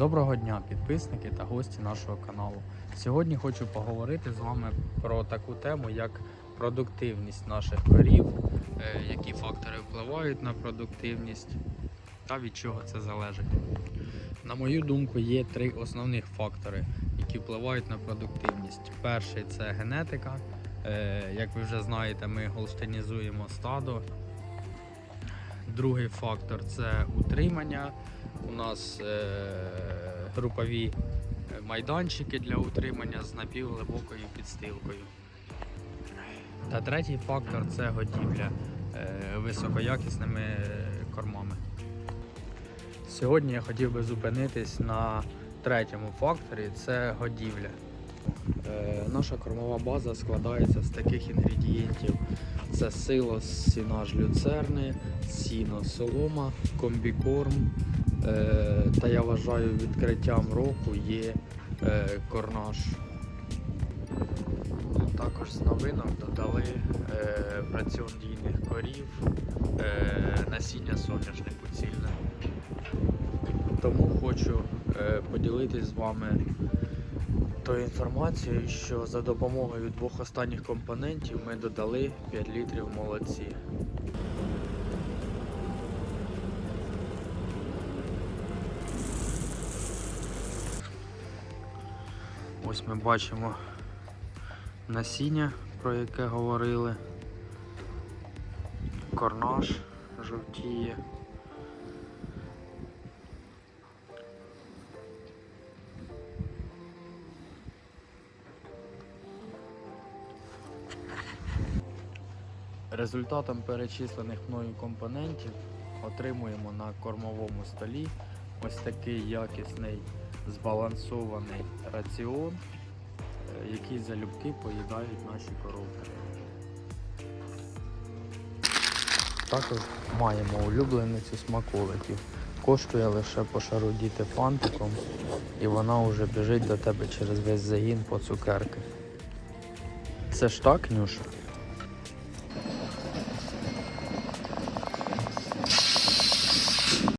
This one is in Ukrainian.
Доброго дня, підписники та гості нашого каналу. Сьогодні хочу поговорити з вами про таку тему, як продуктивність наших корів, е, які фактори впливають на продуктивність та від чого це залежить. На мою думку, є три основних фактори, які впливають на продуктивність. Перший це генетика. Е, Як ви вже знаєте, ми голштинізуємо стадо. Другий фактор це утримання. У нас е, групові майданчики для утримання з напівглибокою підстилкою. Та третій фактор це годівля е, високоякісними е, кормами. Сьогодні я хотів би зупинитись на третьому факторі це годівля. Е, наша кормова база складається з таких інгредієнтів: це силос, сінаж люцерни, сіно, солома, комбікорм. Е, та я вважаю відкриттям року є е, корнаш. Також з новинок додали е, раціон дійних корів е, насіння соняшнику цільне. Тому хочу е, поділитись з вами тою інформацією, що за допомогою двох останніх компонентів ми додали 5 літрів молодці. Ось ми бачимо насіння, про яке говорили. Корнаш жовтіє. Результатом перечислених мною компонентів отримуємо на кормовому столі ось такий якісний збалансований раціон, е, який залюбки поїдають наші коровки. Також маємо улюбленицю смаколиків. Коштує лише по шарудіти фантиком, і вона вже біжить до тебе через весь загін по цукерки. Це ж так, Нюша?